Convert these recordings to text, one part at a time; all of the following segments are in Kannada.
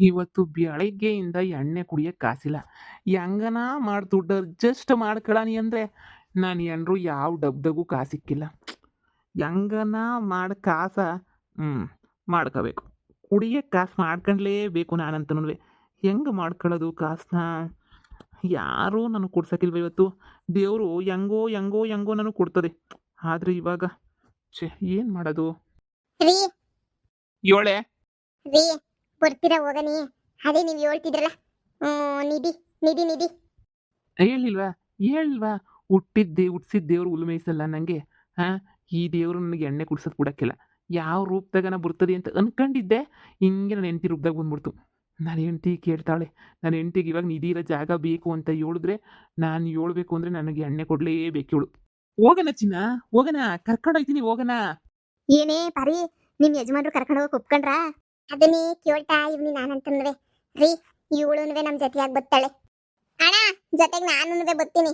ಇವತ್ತು ಬೆಳಗ್ಗೆಯಿಂದ ಎಣ್ಣೆ ಕುಡಿಯೋಕೆ ಕಾಸಿಲ್ಲ. ಹೆಂಗನ ಮಾಡಿ ದುಡ್ಡು ಅಡ್ಜಸ್ಟ್ ಮಾಡ್ಕೊಳ್ಳಿ ಅಂದರೆ? ನಾನು ಏನರು ಯಾವ ಡಬ್ದಾಗೂ ಕಾಸಿಕ್ಕಿಲ್ಲ. ಹೆಂಗನ ಮಾಡಿ ಕಾಸ? ಹ್ಞೂ ಮಾಡ್ಕೋಬೇಕು. ಕುಡಿಯೋಕ್ಕೆ ಕಾಸು ಮಾಡ್ಕೊಂಡ್ಲೇಬೇಕು ನಾನಂತನೂ ಹೆಂಗೆ ಮಾಡ್ಕೊಳ್ಳೋದು ಕಾಸನ್ನ ಯಾರೂ ನನಗೆ ಕೊಡ್ಸೋಕ್ಕಿಲ್ವ ಇವತ್ತು? ದೇವರು ಹೆಂಗೋ ಹೆಂಗೋ ಹೆಂಗೋ ನನಗೆ ಕೊಡ್ತದೆ. ಆದರೆ ಇವಾಗ ಛೇ ಏನು ಮಾಡೋದು? ರೀ. ಬರ್ತೀರಾ ಹೋಗನಿ ಅದೇ ನೀವು ಹೇಳ್ತಿದ್ರಲ್ಲ. ನಿಧಿ ನಿಧಿ ನಿಧಿ. ಹೇಳಿಲ್ವಾ? ಹೇಳಿಲ್ವಾ? ಹುಟ್ಟಿದ್ದೆ ಹುಟ್ಟಿಸಿದ ದೇವ್ರು ಉಲ್ಮೇಯಿಸಲ್ಲ ನನಗೆ ಹಾಂ? ಈ ದೇವರು ನನಗೆ ಎಣ್ಣೆ ಕುಡ್ಸೋದು ಕೊಡೋಕ್ಕಿಲ್ಲ. ಯಾವ ರೂಪದಾಗನ ಬರ್ತದೆ ಅಂತ ಅನ್ಕೊಂಡಿದ್ದೆ. ಹಿಂಗೆ ನನ್ನ ಹೆಂಡತಿ ರೂಪದಾಗ ಬಂದ್ಬಿಡ್ತು. ನನ್ನ ಹೆಂಡತಿ ಕೇಳ್ತಾಳೆ ನನ್ನ ಹೆಂಡತಿಗೆ ಇವಾಗ ನಿಧಿ ಇರೋ ಜಾಗ ಬೇಕು ಅಂತ ಹೇಳಿದ್ರೆ ನಾನು ಹೇಳ್ಬೇಕು ಅಂದರೆ ನನಗೆ ಎಣ್ಣೆ ಕೊಡಲೇಬೇಕು ಹೇಳು. ಹೋಗೋಣ ಚಿನ್ನ ಹೋಗೋಣ. ಕರ್ಕೊಂಡು ಹೋಗ್ತೀನಿ ಹೋಗೋಣ. ಏನೇ ಪರಿ ನಿಮ್ಮ ಯಜಮಾನ್ರು ಕರ್ಕೊಂಡು ಒಪ್ಕೊಂಡ್ರ? ಅದನ್ನೇ ಕೇಳ್ತಾ ಇವ್ನಿ ನಾನಂತನ್ವೆ ರೀ ಇವಳುನ್ವೆ ನಮ್ ಜೊತೆಯಾಗಿ ಬತ್ತಾಳೆ. ಅಣ್ಣ ಜೊತೆಗೆ ನಾನುನ್ವೆ ಬತ್ತೀನಿ.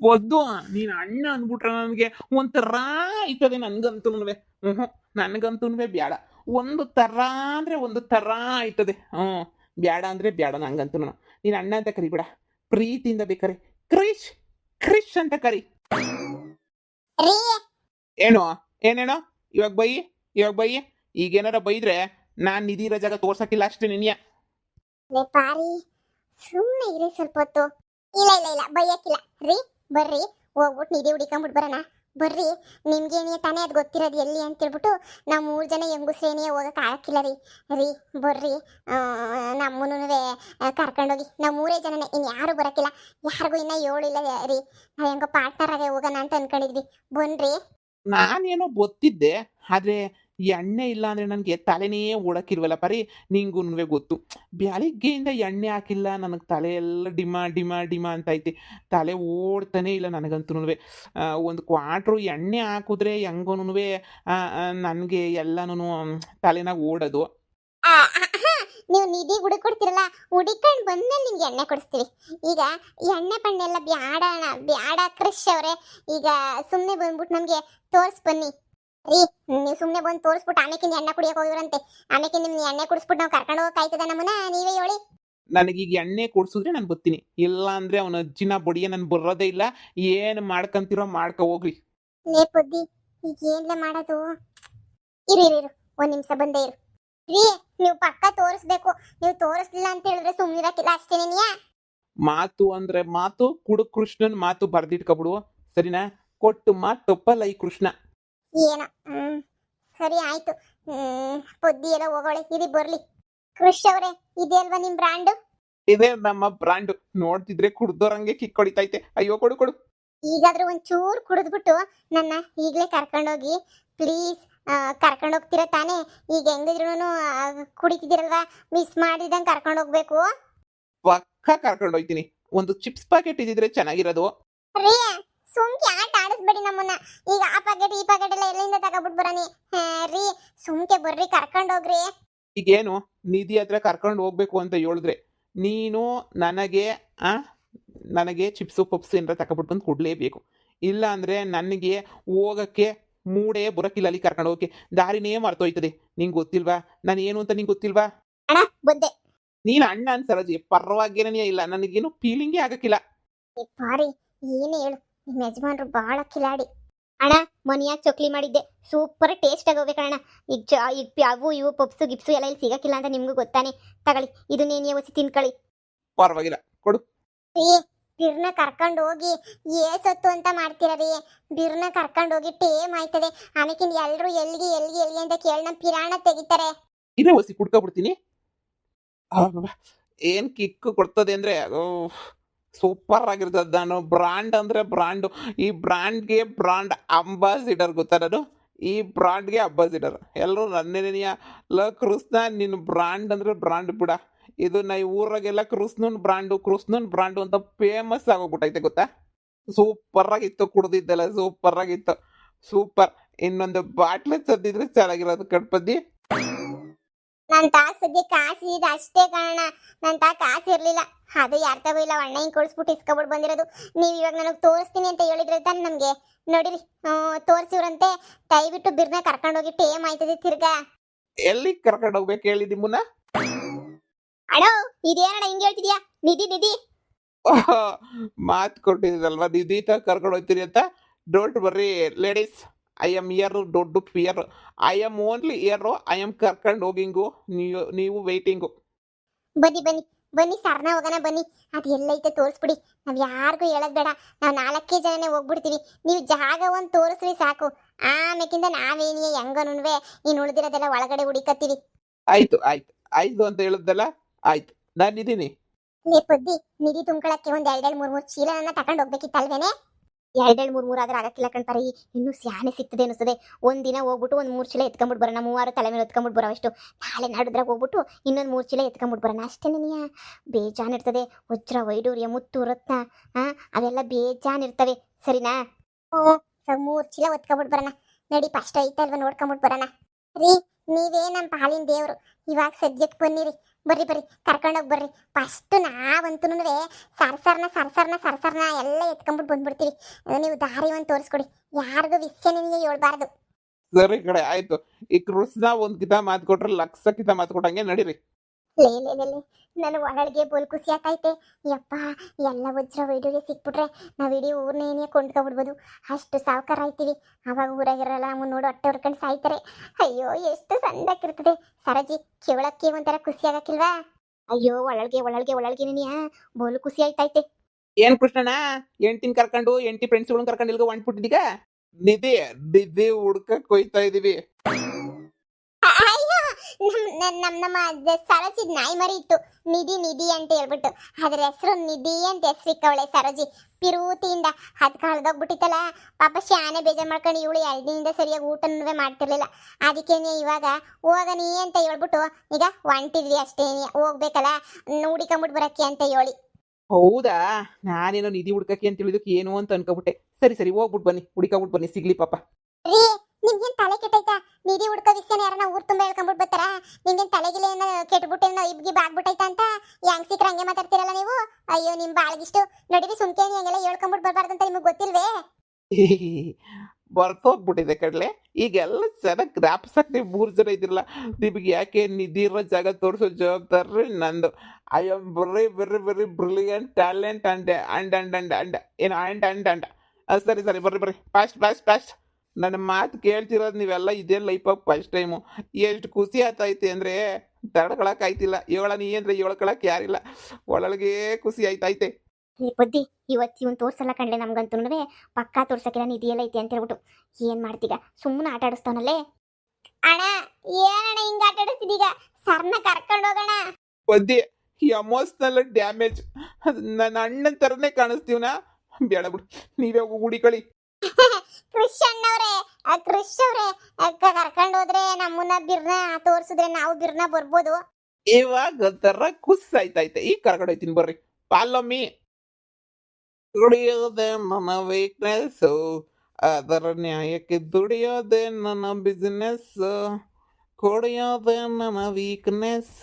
ಒದ್ದು ನೀನ್ ಅಣ್ಣ ಅಂದ್ಬಿಟ್ರೆ ನನಗೆ ಒಂಥರ ಆಯ್ತದೆ ನನಗಂತೂ ಹ್ಞೂ ನನಗಂತೂ ಬೇಡ ಒಂದು ತರ ಅಂದ್ರೆ ಒಂದು ತರ ಆಯ್ತದೆ ಹ್ಮ್ ಬೇಡ ಅಂದ್ರೆ ಬೇಡ ನಂಗಂತೂ ನೀನ್ ಅಣ್ಣ ಅಂತ ಕರಿಬೇಡ. ಪ್ರೀತಿಯಿಂದ ಬೇಕರಿ. ಕ್ರಿಶ್ ಕ್ರಿಶ್ ಅಂತ ಕರಿ. ಏನು ಏನೇನೋ? ಇವಾಗ ಬೈ ಇವಾಗ ಬೈ. ಈಗೇನಾರ ಬೈದ್ರೆ ನಾನು ನಿಧಿ ಜಾಗ ತೋರ್ಸಕ್ಕಿಲ್ಲ ಅಷ್ಟೇ ನಿನ್ಯ ಲೇ ಪಾರಿ ಸುಮ್ಮನೆ ಇರಿ ಸ್ವಲ್ಪ ಹೊತ್ತು. ಇಲ್ಲ ಇಲ್ಲ ಇಲ್ಲ ಬೈಯಕ್ಕಿಲ್ಲ. ರೀ ಬರ್ರಿ ಹೋಗ್ಬಿಟ್ಟು ನಿಧಿ ಹುಡಿಕೊಂಡ್ಬಿಟ್ಟು ಬರೋಣ. ಬರ್ರಿ ನಿಮ್ಗೇನೇ ತಾನೇ ಅದು ಗೊತ್ತಿರೋದು ಎಲ್ಲಿ ಅಂತ ಹೇಳ್ಬಿಟ್ಟು ನಾವು ಮೂರು ಜನ ಹೆಂಗುಸ್ರೇನೇ ಹೋಗಕ್ಕೆ ಆಗಕ್ಕಿಲ್ಲ ರೀ. ರೀ ಬರ್ರಿ ನಮ್ಮೂನುವೆ ಕರ್ಕೊಂಡೋಗಿ. ನಾವು ಮೂರೇ ಜನನೇ ಇನ್ನು ಯಾರು ಬರೋಕ್ಕಿಲ್ಲ. ಯಾರಿಗೂ ಇನ್ನೂ ಏಳಿಲ್ಲ ರೀ. ನಾವು ಹೆಂಗೋ ಪಾರ್ಟ್ನರ್ ಆಗಿ ಹೋಗೋಣ ಅಂತ ಅನ್ಕೊಂಡಿದ್ವಿ. ಬನ್ರಿ. ನಾನೇನೋ ಗೊತ್ತಿದ್ದೆ ಆದರೆ ಎಣ್ಣೆ ಇಲ್ಲ ಅಂದರೆ ನನಗೆ ತಲೆನೇ ಓಡಕ್ಕಿಲ್ವಲ್ಲ ಪರಿ ನಿಂಗೂನುವೆ ಗೊತ್ತು. ಬೆಳಿಗ್ಗೆಯಿಂದ ಎಣ್ಣೆ ಹಾಕಿಲ್ಲ, ನನಗೆ ತಲೆ ಎಲ್ಲ ಡಿಮಾ ಡಿಮಾ ಡಿಮಾ ಅಂತ ಐತಿ. ತಲೆ ಓಡ್ತಾನೆ ಇಲ್ಲ ನನಗಂತೂ ಒಂದು ಕ್ವಾಟ್ರು ಎಣ್ಣೆ ಹಾಕಿದ್ರೆ ಹೆಂಗೂನುವೆ ನನಗೆ ಎಲ್ಲನೂ ತಲೆನಾಗ ಓಡೋದು. ನೀವು ನಿಧಿ ಹುಡುಕೊಡ್ತಿರಲ್ಲ ಹುಡುಕೊಂಡು ಬಂದ್ಮೇಲೆ ನಿಮ್ಗೆ ಎಣ್ಣೆ ಕೊಡಿಸ್ತೀವಿ. ಈಗ ಎಣ್ಣೆ ಪಣ್ಣೆ ಎಲ್ಲ ಬ್ಯಾಡ ಬ್ಯಾಡ ಕ್ರಿಶ್ ಅವರೇ. ಈಗ ಸುಮ್ಮನೆ ಬಂದ್ಬಿಟ್ಟು ನಮಗೆ ತೋರಿಸ್ ಬನ್ನಿ. ರೀ ನೀವು ಸುಮ್ಮನೆ ಬಂದು ತೋರಿಸ್ಬಿಟ್ಟು ಆಮೇಕಿಂದ ಎಣ್ಣೆ ಕುಡಿಯಕ್ಕೆ ಹೋಗಿರಂತೆ ಆಮೇಕಿಂದ ನಿಮ್ಗೆ ಎಣ್ಣೆ ಕುಡಿಸ್ಬಿಟ್ಟು ನಾವು ಕರ್ಕೊಂಡು ಹೋಗಕ್ಕಾಯ್ತದ ನಮ್ಮನ್ನ? ನೀವೇ ಹೇಳಿ. ನನಗೀಗ ಎಣ್ಣೆ ಕೊಡ್ಸಿದ್ರೆ ನಾನು ಬರ್ತೀನಿ. ಇಲ್ಲ ಅಂದ್ರೆ ಅವನ ಅಜ್ಜಿನ ಬಡಿಯ ನಾನು ಬರೋದೇ ಇಲ್ಲ. ಏನು ಮಾಡ್ಕಂತಿರೋ ಮಾಡ್ಕೊ ಹೋಗ್ರಿ. ಲೇ ಬುದ್ಧಿ ಈಗ ಏನ್ಲ ಮಾಡೋದು? ಇರು ಇರು ಇರು ಒಂದ್ ನಿಮಿಷ ಬಂದೇ ಇರು. ರೀ ನೀವು ಪಕ್ಕ ತೋರಿಸ್ಬೇಕು. ನೀವು ತೋರಿಸ್ಲಿಲ್ಲ ಅಂತ ಹೇಳಿದ್ರೆ ಸುಮ್ಮನಿರಕ್ಕಿಲ್ಲ ಅಷ್ಟೇ ಮಾತು ಅಂದ್ರೆ ಮಾತು ಕುಡು ಕೃಷ್ಣನ್ ಮಾತು ಬರ್ದಿಟ್ಕೊಬಿಡು. ಸರಿನಾ? ಕೊಟ್ಟು ಮಾತು ತಪ್ಪಲ್ಲ ಈ ಕೃಷ್ಣ. ಏನೋ. ಹ್ಮ್ ಸರಿ ಆಯ್ತು. ಹ್ಮ್ ಬುದ್ಧಿ ಎಲ್ಲ ಹೋಗೋಳೆ. ಇರಿ ಬರ್ಲಿ. ಕೃಷ್ ಅವರೇ ಇದೆ ಅಲ್ವಾ ನಿಮ್ ಬ್ರ್ಯಾಂಡ್ ಇದೇ ನಮ್ಮ ಬ್ರಾಂಡ್ ನೋಡ್ತಿದ್ರೆ ಕುಡ್ದೋರಂಗೆ ಕಿಕ್ ಹೊಡಿತೈತೆ. ಅಯ್ಯೋ ಕೊಡು ಕೊಡು. ಈಗಾದ್ರೂ ಒಂಚೂರು ಕುಡಿದ್ಬಿಟ್ಟು ನನ್ನ ಈಗಲೇ ಕರ್ಕೊಂಡೋಗಿ ಪ್ಲೀಸ್ ಕರ್ಕೊಂಡು ಹೋಗ್ತಿರ ತಾನೇ? ಈಗ ಹೆಂಗಿದ್ರು ಕುಡಿತಿದ್ದೀರಲ್ವಾ? ಮಿಸ್ ಮಾಡಿದಂಗೆ ಕರ್ಕೊಂಡು ಹೋಗ್ಬೇಕು ಪಕ್ಕ ಕರ್ಕೊಂಡು ಹೋಗ್ತೀನಿ ಒಂದು ಚಿಪ್ಸ್ ಪ್ಯಾಕೆಟ್ ಇದ್ದಿದ್ರೆ ಚೆನ್ನಾಗಿರೋದು. ರೇ ಸುಮ್ಕೆ ಆಟ ಆಡಿಸ್ಬೇಡಿ ನಮ್ಮನ್ನ. ಈಗ ಆ ಪ್ಯಾಕೆಟ್ ಈ ಪ್ಯಾಕೆಟ್ ಎಲ್ಲ ಎಲ್ಲಿಂದ ತಗೊಬಿಟ್ ಬರಾನಿ ರೀ ಸುಮ್ಕೆ ಬರ್ರಿ ಕರ್ಕೊಂಡು ಹೋಗ್ರಿ. ಈಗೇನು ನಿಧಿ ಹತ್ರ ಕರ್ಕೊಂಡು ಹೋಗ್ಬೇಕು ಅಂತ ಹೇಳಿದ್ರೆ ನೀನು ನನಗೆ ಆ ನನಗೆ ಚಿಪ್ಸು ಪಪ್ಸು ಏನಾರ ತಗೊಬಿಟ್ಟು ಬಂದು ಕೊಡಲೇಬೇಕು. ಇಲ್ಲ ಅಂದ್ರೆ ನನಗೆ ಹೋಗಕ್ಕೆ ಮೂಡೇ ಬುರಕಿಲ್ಲ ಅಲ್ಲಿ ಕರ್ಕೊಂಡು ಹೋಗಕ್ಕೆ. ದಾರಿನೇ ಮರ್ತೋಯ್ತದೆ. ನಿಂಗೆ ಗೊತ್ತಿಲ್ವಾ? ನಾನು ಏನು ಅಂತ ನಿಂಗೆ ಗೊತ್ತಿಲ್ವಾ? ಅಣ್ಣ ಬಂದೆ. ನೀನು ಅಣ್ಣ ಅನ್ಸರಜಿ ಪರವಾಗಿನೇ ಇಲ್ಲ. ನನಗೇನು ಫೀಲಿಂಗೇ ಆಗಕ್ಕಿಲ್ಲ. ಏನೇ ಹೇಳು. ನಿಮ್ಮ ಯಜಮಾನ್ರು ಬಹಳ ಕಿಲಾಡಿ. ಅಣ್ಣ ಮನಿಯಾಗ ಚೊಕ್ಲಿ ಮಾಡಿದ್ದೆ. ಸೂಪರ್ ಟೇಸ್ಟ್ ಆಗೋಬೇಕು ಅಣ್ಣ ಈಗ ಈಗ ಅವು ಇವು ಪಪ್ಸು ಗಿಪ್ಸು ಎಲ್ಲ ಇಲ್ಲಿ ಸಿಗಕ್ಕಿಲ್ಲ ಅಂತ ನಿಮ್ಗೂ ಗೊತ್ತಾನೆ. ತಗೊಳ್ಳಿ ಇದು ನೀನೇ ಒಸಿ ತಿನ್ಕೊಳ್ಳಿ ಪರವಾಗಿಲ್ಲ ಕೊಡು. ರೀ ಬಿರ್ನ ಕರ್ಕೊಂಡು ಹೋಗಿ ಏಸೊತ್ತು ಅಂತ ಮಾಡ್ತೀರ ರೀ? ಬಿರ್ನ ಕರ್ಕೊಂಡು ಹೋಗಿ ಟೇಮ್ ಆಯ್ತದೆ. ಆಮೇಕಿಂದ ಎಲ್ರು ಎಲ್ಲಿಗೆ ಎಲ್ಲಿಗೆ ಎಲ್ಲಿ ಅಂತ ಕೇಳಿ ನಮ್ಮ ಪಿರಾಣ ತೆಗಿತಾರೆ. ಹೊಸಿ ಒಸಿ ಕುಡ್ಕೊಬಿಡ್ತೀನಿ ಏನ್ ಕಿಕ್ ಕೊಡ್ತದೆ ಅಂದರೆ ಸೂಪರ್ ಆಗಿರ್ತದೆ ನಾನು ಬ್ರ್ಯಾಂಡ್ ಅಂದರೆ ಬ್ರ್ಯಾಂಡು ಈ ಬ್ರ್ಯಾಂಡ್ಗೆ ಬ್ರ್ಯಾಂಡ್ ಅಂಬಾಸಿಡರ್ ಗೊತ್ತಾ ನಾನು ಈ ಬ್ರ್ಯಾಂಡ್ಗೆ ಅಂಬಾಸಿಡರ್. ಎಲ್ಲರೂ ನನ್ನೇನೆಯ ಲ ಕೃಷ್ಣ ನಿನ್ನ ಬ್ರ್ಯಾಂಡ್ ಅಂದರೆ ಬ್ರ್ಯಾಂಡ್ ಬಿಡ. ಇದು ನಾ ಈ ಊರಾಗೆಲ್ಲ ಕೃಷ್ಣನ್ ಬ್ರ್ಯಾಂಡು ಕೃಷ್ಣನ್ ಬ್ರ್ಯಾಂಡು ಅಂತ ಫೇಮಸ್ ಆಗೋಗ್ಬಿಟ್ಟೈತೆ ಗೊತ್ತಾ? ಸೂಪರ್ ಆಗಿತ್ತು, ಕುಡ್ದಿದ್ದೆಲ್ಲ ಸೂಪರ್ ಆಗಿತ್ತು. ಸೂಪರ್. ಇನ್ನೊಂದು ಬಾಟ್ಲೆ ತಂದಿದ್ರೆ ಚೆನ್ನಾಗಿರೋದು ಕಡ್ಪದ್ದಿ ನನ್ನ ತಾಸಿಗೆ ಸದ್ಯ ಕಾಸು ಇದೆ ಅಷ್ಟೇ ಕಾರಣ ನನ್ನ ತಾ ಕಾಸು ಇರಲಿಲ್ಲ. ಅದು ಯಾರ ತಗೋ ಇಲ್ಲ ಅಣ್ಣ ಹಿಂಗೆ ಕೊಡಿಸ್ಬಿಟ್ಟು ಇಸ್ಕೊಬಿಟ್ಟು ಬಂದಿರೋದು. ನೀವು ಇವಾಗ ನನಗೆ ತೋರಿಸ್ತೀನಿ ಅಂತ ಹೇಳಿದ್ರೆ ತಾನೆ ನಮಗೆ. ನೋಡಿರಿ ತೋರಿಸಿವ್ರಂತೆ. ದಯವಿಟ್ಟು ಬಿರ್ನ ಕರ್ಕೊಂಡೋಗಿ ಟೇಮ್ ಆಯ್ತದೆ ತಿರ್ಗಾ. ಎಲ್ಲಿ ಕರ್ಕೊಂಡು ಹೋಗ್ಬೇಕು ಹೇಳಿ ನಿಮ್ಮನ್ನ? ಅಣ್ಣ ಇದೇನಣ್ಣ ಹಿಂಗೆ ಹೇಳ್ತಿದ್ಯಾ? ನಿಧಿ ನಿಧಿ. ಮಾತು ಕೊಟ್ಟಿದ್ದೀರಲ್ವಾ ನಿಧಿ ತ ಕರ್ಕೊಂಡು ಹೋಗ್ತೀರಿ ಅಂತ? ಡೋಂಟ್ ಬರ್ರಿ ಲೇಡೀಸ್ ಐ ಆಮ್ ಇಯರ್ ದೊಡ್ಡ pear I am only here I am ಕರ್ಕೊಂಡು ಹೋಗಿಂಗು ನೀವು ನೀವು ವೆಯ್ಟಿಂಗು ಬನ್ನಿ ಬನ್ನಿ ಬನ್ನಿ ಸರ್ನ ಹೋಗೋಣ ಬನ್ನಿ. ಅದು ಎಲ್ಲೈತೆ ತೋರಿಸ್ಬಿಡಿ. ನಾವು ಯಾರಿಗೂ ಹೇಳೋದು ಬೇಡ. ನಾವು ನಾಲ್ಕೇ ಜನನೇ ಹೋಗ್ಬಿಡ್ತೀವಿ. ನೀವು ಜಾಗ ಒಂದು ತೋರಿಸ್ರಿ ಸಾಕು. ಆಮೇಕಿಂದ ನಾವೇನೇ ಹೆಂಗನುವೆ ಇನ್ನು ಉಳಿದಿರೋದೆಲ್ಲ ಒಳಗಡೆ ಹುಡಿಕತ್ತೀವಿ. ಆಯ್ತು ಆಯ್ತು. ಆಯ್ತು ಅಂತ ಹೇಳಿದ್ದಲ್ಲ ಆಯ್ತು. ನಾನಿದ್ದೀನಿ ನೀ ಪದ್ದಿ ನಿಧಿ ತುಂಬ್ಕೊಳಕ್ಕೆ ಒಂದ್ ಎರಡೆರಡು ಮೂರು ಮೂರು ಚೀಲನ ತಗೊಂಡು ಹೋಗ್ಬೇಕಿತ್ತಲ್ವೇನೆ? ಎರಡೆರಡು ಮೂರು ಮೂರ್ ಆದ್ರೆ ಆಗಕ್ಕಿಲ್ಲ ಕಣಪರಿ ಇನ್ನು ಸ್ಯಾನೆ ಸಿಗ್ತದೆ ಅನಿಸ್ತದೆ. ದಿನ ಹೋಗ್ಬಿಟ್ಟು ಒಂದು ಮೂರು ಚೀಲ ಎತ್ಕೊಂಡ್ಬಿಟ್ಟು ಬರೋಣ. ಮೂವಾರು ತಲೆ ಮೇಲೆ ಎತ್ಕೊಂಡ್ಬಿಟ್ಟು ಬರೋವಷ್ಟು ನಾಳೆ ನಾಡಿದ್ರಾಗ ಹೋಗ್ಬಿಟ್ಟು ಇನ್ನೊಂದು ಮೂರ್ ಚೀಲ ಎತ್ಕೊಂಡ್ಬಿಟ್ಟು ಬರೋಣ. ಅಷ್ಟೇ ಬೇಜಾನ್ ಇರ್ತದೆ. ವಜ್ರ, ವೈಡೂರ್ಯ, ಮುತ್ತು, ರತ್ನ, ಆ, ಅವೆಲ್ಲ ಬೇಜಾನ್ ಇರ್ತವೆ. ಸರಿನಾ? ಓ ಮೂರ್ ಚೀಲ ಒತ್ಕೊಂಡ್ಬಿಟ್ಟು ಬರೋಣ. ನಡಿ ಫಸ್ಟ್ ಐತಲ್ವ ನೋಡ್ಕೊಂಬಿಟ್ಟು ಬರೋಣ. ರೀ, ನೀವೇ ನಮ್ಮ ಪಾಲಿನ ದೇವರು. ಇವಾಗ ಸದ್ಯಕ್ಕೆ ಬನ್ನಿರಿ. ಬರ್ರಿ ಬರ್ರಿ ಕರ್ಕೊಂಡೋಗಿ ಬರ್ರಿ. ಫಸ್ಟ್ ನಾವಂತೂ ಸರ್ಸರ್ನ ಸರ್ಸರ್ನ ಸರ್ಸರ್ನ ಎಲ್ಲ ಎತ್ಕೊಂಡ್ಬಿಟ್ಟು ಬಂದ್ಬಿಡ್ತೀವಿ. ನೀವು ದಾರಿ ಒಂದು ತೋರಿಸ್ಕೊಡಿ. ಯಾರಿಗೂ ವಿಷಯ ನಿಮಗೆ ಹೇಳ್ಬಾರ್ದು. ಸರಿ ಕಡೆ, ಆಯ್ತು. ಈ ಕೃಷ್ಣ ಒಂದ್ ಕಿತ ಮಾತು ಕೊಟ್ರೆ ಲಕ್ಷ ಕಿತ ಮಾತು ಕೊಟ್ಟಂಗೆ ನಡೀರಿ. ಲೇ ಲೇ ಲೇ ನನ್ನ ಒಳಗೆ ಬೋಲ್ ಖುಷಿ ಆಗ್ತೈತೆ. ಯಪ್ಪ, ಎಲ್ಲ ವಜ್ರ ವೈಡೂರಿ ಸಿಕ್ಬಿಟ್ರೆ ನಾವು ಇಡೀ ಊರ್ನೇನೇ ಕೊಂಡ್ಕೊಬಿಡ್ಬೋದು. ಅಷ್ಟು ಸಾವುಕಾರ ಆಯ್ತೀವಿ. ಅವಾಗ ಊರಾಗಿರಲ್ಲ ಅವನು ನೋಡು ಹೊಟ್ಟೆ ಹೊರ್ಕೊಂಡು ಸಾಯ್ತಾರೆ. ಅಯ್ಯೋ, ಎಷ್ಟು ಸಂದಕ್ಕಿರ್ತದೆ. ಸರಜಿ ಕೇಳಕ್ಕೆ ಒಂಥರ ಖುಷಿ ಆಗಕ್ಕಿಲ್ವಾ? ಅಯ್ಯೋ ಒಳಗೆ ಒಳಗೆ ಒಳಗೆ ನೀನಿಯ. ಬೋಲ್ ಖುಷಿ ಆಯ್ತೈತೆ ಏನ್ ಕೃಷ್ಣಣ್ಣ? ಎಂಟಿನ ಕರ್ಕೊಂಡು ಎಂಟಿ ಫ್ರೆಂಡ್ಸ್ಗಳನ್ನ ಕರ್ಕೊಂಡು ಇಲ್ಗ ಹೊಂಟ್ಬಿಟ್ಟಿದೀಗ? ನಿಧಿ ನಿಧಿ ಹುಡ್ಕಕ್ ಹೋಯ್ತಾ ಇದೀವಿ. ನಮ್ಮ ಸರೋಜಿ ಸರಜಿ ನಾಯಿ ಮರಿ ಇತ್ತು. ನಿಧಿ ನಿಧಿ ಅಂತ ಹೇಳ್ಬಿಟ್ಟು. ಅದ್ರ ಹೆಸರು ನಿಧಿ ಅಂತ ಹೆಸರಿಕ್ಕವಳೆ ಸರೋಜಿ. ಪಿರೂತಿಯಿಂದ ಅದ್ ಕಳ್ದೋಗ್ಬಿಟ್ಟಿತ್ತಲ್ಲ ಪಾಪ ಶಾನೆ ಬೇಜಾರ್ ಮಾಡ್ಕೊಂಡು ಇವಳು ಎರಡಿನಿಂದ ಸರಿಯಾಗಿ ಊಟನೂ ಮಾಡ್ತಿರ್ಲಿಲ್ಲ. ಅದಕ್ಕೇನೆ ಇವಾಗ ಹೋಗನಿ ಅಂತ ಹೇಳ್ಬಿಟ್ಟು ಈಗ ಹೊಂಟಿದ್ವಿ ಅಷ್ಟೇ. ಹೋಗ್ಬೇಕಲ್ಲ. ನೋಡಿಕೊಂಡ್ಬಿಟ್ಟು ಬರಕ್ಕೆ ಅಂತ ಹೇಳಿ. ಹೌದಾ? ನಾನೇನೋ ನಿಧಿ ಹುಡ್ಕಕ್ಕೆ ಅಂತ ಹೇಳಿದಕ್ಕೆ ಏನು ಅಂತ ಅನ್ಕೊಬಿಟ್ಟೆ. ಸರಿ ಸರಿ ಹೋಗ್ಬಿಟ್ಟು ಬನ್ನಿ. ಹುಡುಕಾಬಿಟ್ಟು ಬನ್ನಿ. ಸಿಗ್ಲಿ ಪಾಪ. ರೀ ನಿಮ್ಗೇನು ತಲೆ ಕೆಟ್ಟೈತಾ? ನಿಧಿ ಹುಡ್ಕೋ ವಿಷಯನ ಯಾರನ್ನ ಊರ್ ತುಂಬ ಹೇಳ್ಕೊಂಡ್ಬಿಟ್ಟು ಬರ್ತಾರ? ನಿಂಗೇನ್ ತಲೆಗಿಲೆ ಏನೋ ಕೆಟ್ಬಿಟ್ಟೇನೋ ಇಬ್ಗಿ ಬಾಗ್ಬಿಟ್ಟೈತಾ ಅಂತ? ಹೆಂಗ್ ಸಿಕ್ರ ಹಂಗೆ ಮಾತಾಡ್ತಿರಲ್ಲ ನೀವು? ಅಯ್ಯೋ, ನಿಮ್ ಬಾಳ್ಗಿಷ್ಟು. ನಡೀರಿ ಸುಮ್ಕೇನಿ ಹಂಗೆಲ್ಲ ಹೇಳ್ಕೊಂಡ್ಬಿಟ್ಟು ಅಂತ ನಿಮ್ಗೆ ಗೊತ್ತಿಲ್ವೇ? ಬರ್ತೋಗ್ಬಿಟ್ಟಿದೆ ಕಡ್ಲೆ. ಈಗೆಲ್ಲ ಚೆನ್ನಾಗಿ ಜ್ಞಾಪಸಕ್ ನೀವು ಮೂರು ಜನ ಇದ್ದಿರಲ್ಲ, ನಿಮಗೆ ಯಾಕೆ ನಿಧಿ ಇರೋ ಜಾಗ ತೋರಿಸೋ ಜವಾಬ್ದಾರಿ ನಂದು. I am very very very brilliant talent and and and and and ಏನು ಅಂಡ್ ಅಂಡ್ ಅಂಡ್ ಸರಿ ಸರಿ, ಬರ್ರಿ ಬರ್ರಿ. ಫಾಸ್ಟ್ ಫಾಸ್ಟ್ ಫಾಸ್ಟ್ ನನ್ನ ಮಾತು ಕೇಳ್ತಿರೋದು ನೀವೆಲ್ಲ ಇದೇ ಲೈಫಾಗಿ ಫಸ್ಟ್ ಟೈಮು ಎಷ್ಟು ಖುಷಿ ಆಯ್ತೈತೆ ಅಂದರೆ ತಡ್ಕೊಳಕ್ ಆಯ್ತಿಲ್ಲ. ಇವಳ ನೀ ಅಂದ್ರೆ ಹೇಳ್ಕೊಳಕ್ ಯಾರಿಲ್ಲ. ಒಳಗೆ ಖುಷಿ ಆಯ್ತೈತೆ ಈ ಬುದ್ಧಿ ಇವತ್ತು ಇವನ್ ತೋರ್ಸಲ್ಲ ಕಂಡ್ಲೆ ನಮ್ಗಂತೂ ಪಕ್ಕಾ ತೋರ್ಸಕ್ಕಿಲ್ಲ ನಿಧಿ ಇದೆಯಲ್ಲ ಐತಿ ಅಂತ ಹೇಳ್ಬಿಟ್ಟು. ಏನ್ ಮಾಡ್ತೀಗ? ಸುಮ್ಮನೆ ಆಟ ಆಡಿಸ್ತಾನಲ್ಲೇ? ಅಣ್ಣ ಏನಣ್ಣ ಹಿಂಗ ಆಟ ಆಡಿಸ್ತಿದೀಗ? ಸರ್ನ ಕರ್ಕೊಂಡು ಹೋಗೋಣ. ಬದ್ದಿ ಎಮೋಷ್ನಲ್ ಡ್ಯಾಮೇಜ್ ನನ್ನ ಅಣ್ಣನ ಥರನೇ ಕಾಣಿಸ್ತೀವನ? ಬೇಡ ಬಿಡು. ನೀವೇ ಹುಡಿಕಳಿ ಕೃಷ್ ಅಣ್ಣವ್ರೆ ಆ ಕೃಷ್ ಅವ್ರೆ ಕರ್ಕೊಂಡು ಹೋದ್ರೆ ನಮ್ಮನ್ನ ಬಿರ್ನ ತೋರ್ಸಿದ್ರೆ ನಾವು ಬಿರ್ನ ಬರ್ಬೋದು. ಇವಾಗ ಒಂಥರ ಖುಷ್ ಆಯ್ತಾಯ್ತ. ಈ ಕರ್ಕೊಂಡು ಹೋಯ್ತೀನಿ ಬರ್ರಿ. ಪಾಲೊಮ್ಮಿ. ದುಡಿಯೋದೆ ನನ್ನ ವೀಕ್ನೆಸ್ ಅದರ ನ್ಯಾಯಕ್ಕೆ ದುಡಿಯೋದೆ ನನ್ನ ಬಿಸ್ನೆಸ್ ಕೊಡಿಯೋದೆ ನನ್ನ ವೀಕ್ನೆಸ್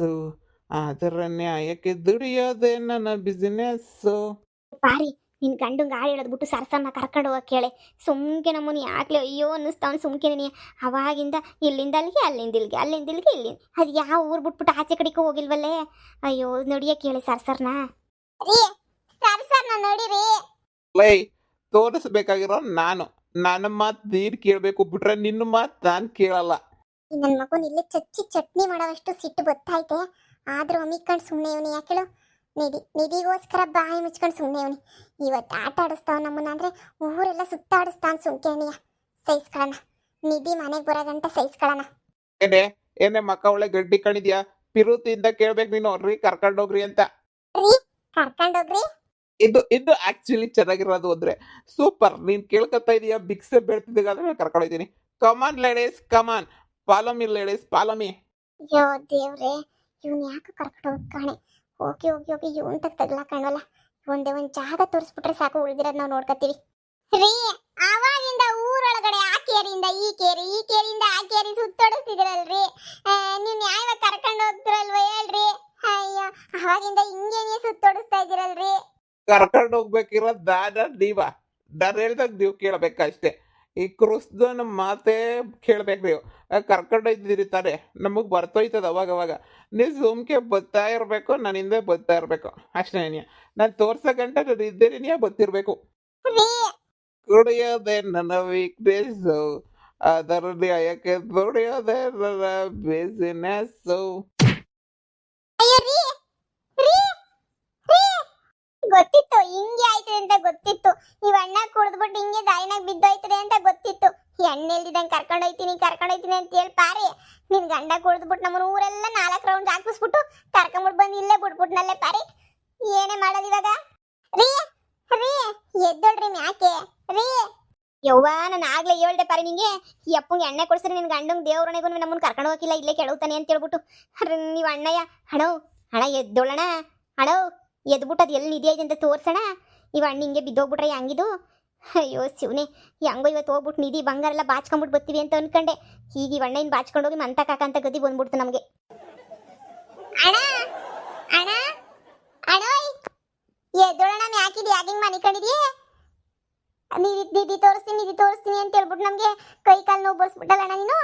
ಅದರ ನ್ಯಾಯಕ್ಕೆ ದುಡಿಯೋದೆ ನನ್ನ ಬಿಸ್ನೆಸ್ ಬಾರಿ ನಿನ್ ಗಂಡಂಗ ಹೇಳೋದು ಬಿಟ್ಟು ಸರ್ಸನ್ನ ಕರ್ಕೊಂಡು ಹೋಗಕ್ಕೆ ಹೇಳಿ ಸುಮ್ಕೆ ನಮ್ಮನಿ ಯಾಕ್ಲೆ ಅಯ್ಯೋ ಅನ್ನಿಸ್ತಾವ್ ಸುಮ್ಕೆ ನೀ. ಅವಾಗಿಂದ ಇಲ್ಲಿಂದ ಅಲ್ಲಿಗೆ ಅಲ್ಲಿಂದ ಇಲ್ಲಿಗೆ ಅಲ್ಲಿಂದ ಇಲ್ಲಿಗೆ ಇಲ್ಲಿ ಅದು ಯಾವ ಊರ್ ಬಿಟ್ಬಿಟ್ಟು ಆಚೆ ಕಡೆಗೆ ಹೋಗಿಲ್ವಲ್ಲೇ? ಅಯ್ಯೋ ನಡಿಯಕ್ಕೆ ಹೇಳಿ ಸರ್ಸರ್ನ. ರೀ ಸರ್ಸರ್ನ ನೋಡಿರಿ. ಲೈ ತೋರಿಸ್ಬೇಕಾಗಿರೋ ನಾನು. ನನ್ನ ಮಾತು ನೀರ್ ಕೇಳಬೇಕು ಬಿಟ್ರೆ ನಿನ್ನ ಮಾತು ನಾನು ಕೇಳಲ್ಲ. ನನ್ನ ಮಗನ ಇಲ್ಲಿ ಚಚ್ಚಿ ಚಟ್ನಿ ಮಾಡೋವಷ್ಟು ಸಿಟ್ಟು ಗೊತ್ತಾಯ್ತೆ. ಆದ್ರೂ ಅಮಿಕೊಂಡು ಸುಮ್ಮನೆ ಇವನು ಯಾಕೇಳು ನಿಧಿ ನಿಧಿಗೋಸ್ಕರ ಬಾಯಿ ಮುಚ್ಕೊಂಡು ಸುಮ್ಮನೆ ಅವನಿ ಇವತ್ತು ಆಟ ಆಡಿಸ್ತಾವ ನಮ್ಮನ್ನ ಅಂದ್ರೆ ಊರೆಲ್ಲ ಸುತ್ತಾಡಿಸ್ತಾನ ಸುಮ್ಕೇಣಿಯ ಸಹಿಸ್ಕೊಳ್ಳೋಣ ನಿಧಿ ಮನೆಗೆ ಬರೋ ಗಂಟ ಸಹಿಸ್ಕೊಳ್ಳೋಣ ಏನೇ ಏನೇ ಮಕ್ಕ ಒಳ್ಳೆ ಗಡ್ಡಿ ಕಣಿದ್ಯಾ ಪಿರುತಿಯಿಂದ ಕೇಳ್ಬೇಕು ನೀನು. ರೀ ಕರ್ಕೊಂಡೋಗ್ರಿ ಅಂತ. ಕರ್ಕೊಂಡೋಗ್ರಿ ಇದು ಇದು ಆಕ್ಚುಲಿ ಚೆನ್ನಾಗಿರೋದು ಅಂದ್ರೆ ಸೂಪರ್. ನೀನ್ ಕೇಳ್ಕೊತಾ ಇದೀಯಾ? ಬಿಕ್ಸೆ ಬೆಳ್ತಿದ್ದಾದ್ರೆ ಕರ್ಕೊಂಡೋಗ್ತೀನಿ come on ladies come on ಪಾಲಮಿ ladies ಪಾಲಮಿ ಅಯ್ಯೋ ದೇವ್ರೆ ಇವ್ನು ಯಾಕೆ ಕರ್ಕೊಂಡು ಹೋಗ್ಕಾಣೆ ಹೋಗಿ ಓಕೆ ಹೋಗಿ ಇವನ್ ತಗ ತಗ್ಲಾಕಣವಲ್ಲ ಒಂದೇ ಒಂದ್ ಜಾಗ ತೋರಿಸ್ಬಿಟ್ರೆ ಸಾಕು, ಉಳಿದಿರೋದ್ ನಾವು ನೋಡ್ಕತ್ತೀವಿ. ರೀ, ಆವಾಗಿಂದ ಊರೊಳಗಡೆ ಆ ಕೇರಿಯಿಂದ ಈ ಕೇರಿ, ಈ ಕೇರಿಯಿಂದ ಆ ಕೇರಿ ಸುತ್ತೋಡಿಸ್ತಿದ್ರಲ್ರಿ. ನೀವು ನ್ಯಾಯವ ಕರ್ಕೊಂಡು ಹೋಗ್ತಿರಲ್ವ ಹೇಳ್ರಿ. ಅಯ್ಯೋ ಅವಾಗಿಂದ ಹಿಂಗೇನೆ ಸುತ್ತೋಡಿಸ್ತಾ ಇದ್ದೀರಲ್ರಿ. ಕರ್ಕೊಂಡು ಹೋಗ್ಬೇಕಿರೋ ನಾನು, ನೀವ. ನಾನು ಹೇಳ್ದಾಗ ನೀವು ಕೇಳಬೇಕಷ್ಟೇ. ಈ ಕ್ರಿಸ್ತನ ಮಾತೇ ಕೇಳ್ಬೇಕು ನೀವು. ಕರ್ಕೊಂಡೋಯ್ತಿದ್ದೀರಿ ತಾನೆ. ನಮಗೆ ಬರ್ತೋಯ್ತದ ಅವಾಗ ಅವಾಗ. ನೀವು ಸುಮ್ಕೆ ಬತ್ತಾ ಇರಬೇಕು ನನ್ನ ಹಿಂದೆ ಬತ್ತಾ ಇರಬೇಕು. ಅಷ್ಟೇ ನಾನು. ತೋರ್ಸೋ ಗಂಟ ನಾನು ಇದ್ದೇನೆ ಬತ್ತಿರಬೇಕು ಕುಡಿಯೋದೆ ನನ್ನ ವೀಕ್ನೆಸ್ಸು ಅದರಲ್ಲಿ ನ್ಯಾಯಕ್ಕೆ ದುಡಿಯೋದೆ ನನ್ನ ಬಿಸಿನೆಸ್ಸು ರೀ. ಗೊತ್ತಿತ್ತು ಹಿಂಗೆ ಆಯ್ತದೆ ಅಂತ ಗೊತ್ತಿತ್ತು ಈ ಅಣ್ಣ ಕುಡಿದ್ಬಿಟ್ಟು ಹಿಂಗೆ ದಾರಿನಾಗ ಬಿದ್ದೋಯ್ತದೆ ಅಂತ ಗೊತ್ತಿತ್ತು. ಎಣ್ಣೆ ಇಲ್ದಿದಂಗೆ ಕರ್ಕೊಂಡು ಹೋಯ್ತೀನಿ ಹೋಯ್ತೀನಿ ಅಂತ ಹೇಳಿ ಪಾರಿ. ನಿನ್ ಗಂಡ ಕುಡಿದ್ಬಿಟ್ಟು ನಮ್ಮ ಊರೆಲ್ಲ ನಾಲ್ಕು ರೌಂಡ್ ಹಾಕಿಸ್ಬಿಟ್ಟು ಕರ್ಕೊಂಬಿಟ್ಟು ಬಂದು ಇಲ್ಲೇ ಬಿಟ್ಬಿಟ್ನಲ್ಲೇ ಪಾರಿ. ಏನೇ ಮಾಡೋದು ಇವಾಗ? ರೀ ರೀ ಎದ್ದೊಳ್ರಿ ಮ್ಯಾಕೆ? ರೀ. ಯವ್ವ, ನಾನು ಆಗ್ಲೇ ಹೇಳ್ದೆ ಪಾರಿ ನಿಂಗೆ. ಈ ಅಪ್ಪಂಗೆ ಎಣ್ಣೆ ಕೊಡ್ಸ್ರಿ ನಿನ್ ಗಂಡಂಗೆ ದೇವ್ರನೆಗೂ ನಮ್ಮನ್ನ ಕರ್ಕೊಂಡು ಹೋಗಿಲ್ಲ, ಇಲ್ಲೇ ಕೆಳಗ್ತಾನೆ ಅಂತ ಹೇಳ್ಬಿಟ್ಟು. ನೀವು ಅಣ್ಣಯ್ಯ ಹಣೋ ಹಣ ಎದ್ದೊಳ್ಳಣ ಹಣೋ ಎದ್ಬಿಟ್ಟು ಅದು ಎಲ್ಲಿ ನಿಧಿ ಐತೆ ಅಂತ ತೋರ್ಸೋಣ. ಇವ ಅಣ್ಣ ಹಿಂಗೆ ಬಿದ್ದೋಗ್ಬಿಟ್ರೆ ಹೆಂಗಿದು? ಅಯ್ಯೋ ಶಿವನೇ ಹೆಂಗೋ ಇವತ್ತು ಹೋಗ್ಬಿಟ್ಟು ನಿಧಿ ಬಂಗಾರ ಎಲ್ಲ ಬಾಚ್ಕೊಂಡ್ಬಿಟ್ಟು ಬರ್ತೀವಿ ಅಂತ ಅನ್ಕೊಂಡೆ. ಹೀಗೆ ಈ ಅಣ್ಣ ಇನ್ನು ಬಾಚ್ಕೊಂಡು ಹೋಗಿ ಮಂತ ಕಾಕ ಅಂತ ಗತಿ ಬಂದ್ಬಿಡ್ತು ನಮಗೆ. ಎದ್ದೋಳಣ ಯಾಕಿದ್ ಯಾಕಿಂಗ್ ಮನೆ ಕಂಡಿದ್ಯೆ ನಿಧಿ ನಿಧಿ ತೋರಿಸ್ತೀನಿ ನಿಧಿ ತೋರಿಸ್ತೀನಿ ಅಂತ ಹೇಳ್ಬಿಟ್ಟು ನಮಗೆ ಕೈ ಕಾಲು ನೋವು ಬರ್ಸ್ಬಿಟ್ಟಲ್ಲ ನೀನು?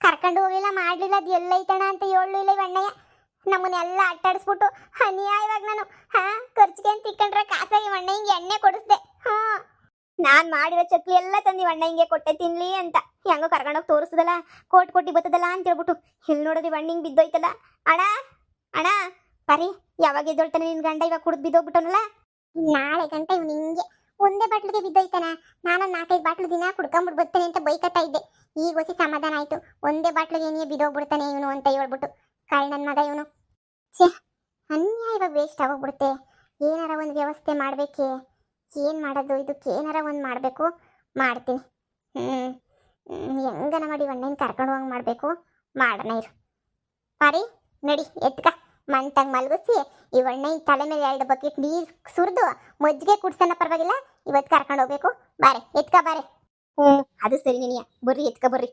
ಕರ್ಕೊಂಡು ಹೋಗಿಲ್ಲ ಮಾಡ್ಲಿಲ್ಲ ಅದು ಎಲ್ಲೈತಣ ಅಂತ ಹೇಳಲು ಇಲ್ಲ ಅಣ್ಣಯ್ಯ ನಮ್ಮನ್ನೆಲ್ಲ ಅಟ್ಟಾಡಿಸ್ಬಿಟ್ಟು, ಅನ್ಯಾಯವಾಗಿ ನಾನು, ಹಾ, ಖರ್ಚಿಗೆ ಅಂತ ಇಕ್ಕಂಡ್ರೆ ಕಾಸಾಗಿ ಅಣ್ಣ ಹಿಂಗೆ ಎಣ್ಣೆ ಕೊಡಿಸ್ದೆ. ಹಾ ನಾನ್ ಮಾಡಿರೋ ಚಕ್ಲಿ ಎಲ್ಲ ತಂದಿ ಅಣ್ಣ ಹಿಂಗೆ ಕೊಟ್ಟೆ, ತಿನ್ಲಿ ಅಂತ. ಹೆಂಗೋ ಕರ್ಕೊಂಡೋಗಿ ತೋರಿಸದಲ್ಲ, ಕೋಟ್ ಕೊಟ್ಟಿ ಬರ್ತದಲ್ಲ ಅಂತ ಹೇಳ್ಬಿಟ್ಟು, ಇಲ್ಲಿ ನೋಡೋದು ಅಣ್ಣ ಹಿಂಗೆ ಬಿದ್ದೋಯ್ತಲ್ಲ. ಅಣ್ಣ ಅಣ್ಣ ಬರೀ ಯಾವಾಗ ಎದ್ದೊಳ್ತಾನೆ ನಿನ್ ಗಂಡ ಇವಾಗ ಕುಡ್ದು ಬಿದ್ದೋಗ್ಬಿಟ್ಟನಲ್ಲ? ನಾಳೆ ಗಂಟೆ ಇವ್ನು ಹಿಂಗೆ, ಒಂದೇ ಬಾಟ್ಲಿಗೆ ಬಿದ್ದೋಯ್ತಾನ. ನಾನು ನಾಲ್ಕೈದು ಬಾಟ್ಲು ದಿನ ಕುಡ್ಕೊಂಬಿಟ್ಟು ಬರ್ತೇನೆ ಅಂತ ಬೈಕತ್ತಾ ಇದ್ದೆ. ಈಗ ಹೊಸಿ ಸಮಾಧಾನ ಆಯ್ತು. ಒಂದೇ ಬಾಟ್ಲಿಗೆ ಏನೇ ಬಿದ್ದೋಗ್ಬಿಡ್ತಾನೆ ಇವನು ಅಂತ ಹೇಳ್ಬಿಟ್ಟು ಕಾಳ್ ನನ್ನ ಮಗ ಇವನು. ಛೇ, ಅನ್ಯಾಯ ವೇಸ್ಟ್ ಆಗೋಗ್ಬಿಡುತ್ತೆ. ಏನಾರ ಒಂದು ವ್ಯವಸ್ಥೆ ಮಾಡಬೇಕೆ. ಏನು ಮಾಡೋದು? ಇದಕ್ಕೆ ಏನಾರ ಒಂದು ಮಾಡಬೇಕು? ಮಾಡ್ತೀನಿ. ಹ್ಞೂ ಹೆಂಗನ ಮಾಡಿ ಅಣ್ಣನ ಕರ್ಕೊಂಡು ಹೋಗಿ ಮಾಡಬೇಕು. ಮಾಡೋಣ ಇರು. ಪಾರಿ ನಡಿ ಎತ್ಕ. ಮಂತಂಗೆ ಮಲಗಿಸಿ ಈ ಅಣ್ಣ ಈ ತಲೆ ಮೇಲೆ ಎರಡು ಬಕೆಟ್ ನೀರು ಸುರಿದು ಮಜ್ಜಿಗೆ ಕುಡ್ಸೋಣ ಪರವಾಗಿಲ್ಲ ಇವತ್ತು ಕರ್ಕೊಂಡು ಹೋಗ್ಬೇಕು. ಬಾರೆ ಎತ್ಕ ಬಾರೆ. ಹ್ಞೂ ಅದು ಸರಿ ನಿನಿಯ ಬರ್ರಿ ಎತ್ಕ ಬರ್ರಿ.